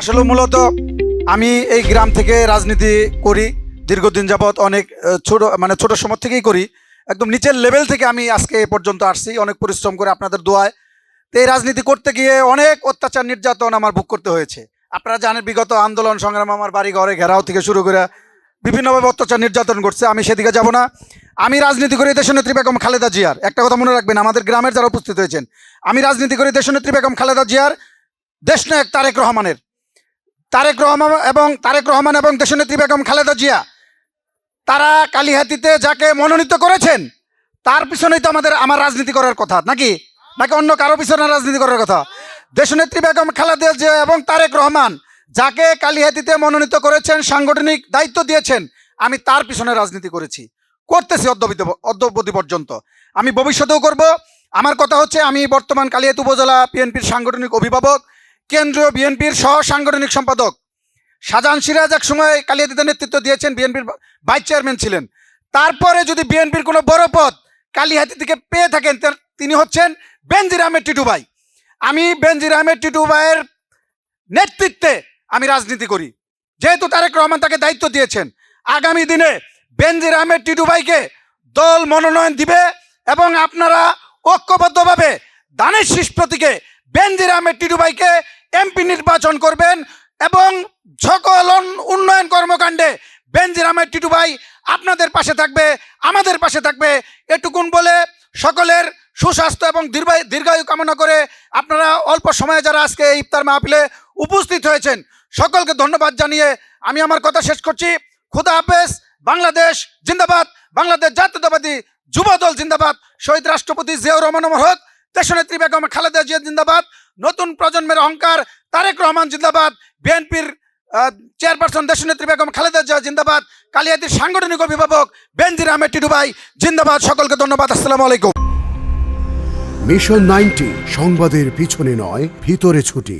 আসলে মূলত আমি এই গ্রাম থেকে রাজনীতি করি, দীর্ঘদিন যাবৎ অনেক ছোট মানে ছোট সময় থেকেই করি। একদম নিচের লেভেল থেকে আমি আজকে এ পর্যন্ত আসছি, অনেক পরিশ্রম করে আপনাদের দোয়ায়। তো এই রাজনীতি করতে গিয়ে অনেক অত্যাচার, নির্যাতন আমার ভোগ করতে হয়েছে। আপনারা জানেন, বিগত আন্দোলন, সংগ্রাম আমার বাড়ি ঘরে ঘেরাও থেকে শুরু করে বিভিন্নভাবে অত্যাচার, নির্যাতন করছে। আমি সেদিকে যাব না। আমি রাজনীতি করি দেশনেত্রী বেগম খালেদা জিয়ার। একটা কথা মনে রাখবেন, আমাদের গ্রামের যারা উপস্থিত হয়েছেন, আমি রাজনীতি করি দেশনেত্রী বেগম খালেদা জিয়ার দেশনায়ক তারেক রহমানের। তারেক রহমান এবং তারেক রহমান এবং দেশনেত্রী বেগম খালেদা জিয়া, তারা কালিহাতিতে যাকে মনোনীত করেছেন, তার পিছনেই তো আমাদের, আমার রাজনীতি করার কথা, নাকি? নাকি অন্য কারও পিছনে রাজনীতি করার কথা? দেশনেত্রী বেগম খালেদা জিয়া এবং তারেক রহমান যাকে কালিহাতিতে মনোনীত করেছেন, সাংগঠনিক দায়িত্ব দিয়েছেন, আমি তার পিছনে রাজনীতি করেছি। করতেছি অদ্যবিত অদ্যবধি পর্যন্ত। আমি ভবিষ্যতেও করব। আমার কথা হচ্ছে, আমি বর্তমান কালিয়াত উপজেলা বিএনপির সাংগঠনিক অভিভাবক। কেন্দ্রীয় বিএনপির সহ সাংগঠনিক সম্পাদক শাহজাহান সিরাজ এক সময় কালিয়াতিতে নেতৃত্ব দিয়েছেন, বিএনপির ভাইস চেয়ারম্যান ছিলেন। তারপরে যদি বিএনপির কোনো বড় পদ কালিহাতি থেকে পেয়ে থাকেন তিনি হচ্ছেন বেনজির আহমেদ টিটু ভাই। আমি বেনজির আহমেদ টিটু ভাইয়ের নেতৃত্বে আমি রাজনীতি করি। যেহেতু তারেক রহমান তাকে দায়িত্ব দিয়েছেন, আগামী দিনে বেনজির আহমেদ টিটু ভাইকে দল মনোনয়ন দিবে এবং আপনারা ঐক্যবদ্ধভাবে দানের শীষ প্রতীকে বেনজির আহমেদ টিটু ভাইকে এমপি নির্বাচন করবেন এবং সকল উন্নয়ন কর্মকাণ্ডে বেনজির আহমেদ টিটু ভাই আপনাদের পাশে থাকবে, আমাদের পাশে থাকবে এটুকুন বলে সকলের সুস্বাস্থ্য এবং দীর্ঘায়ু দীর্ঘায়ু কামনা করে আপনারা অল্প সময়ে যারা আজকে ইফতার মাহফিলে উপস্থিত হয়েছেন, সকলকে ধন্যবাদ জানিয়ে আমি আমার কথা শেষ করছি। খুদা হাফেজ, বাংলাদেশ জিন্দাবাদ, বাংলাদেশ জাতীয়তাবাদী যুব দল জিন্দাবাদ, শহীদ রাষ্ট্রপতি জিয়াউর রহমান হক। দেশনেত্রী বেগম খালেদা জিয়া জিন্দাবাদ, নতুন প্রজন্মের অহংকার, তারেক রহমান জিন্দাবাদ, বিএনপির চেয়ারপারসন দেশনেত্রী বেগম খালেদা জিয়া জিন্দাবাদ, কালিয়াদির সাংগঠনিক অভিভাবক বেনজির আহমেদ টিডুবাই জিন্দাবাদ, সকলকে ধন্যবাদ, আসসালামু আলাইকুম। মিশন নাইনটি সংবাদের পিছনে নয়, ভিতরে ছুটি।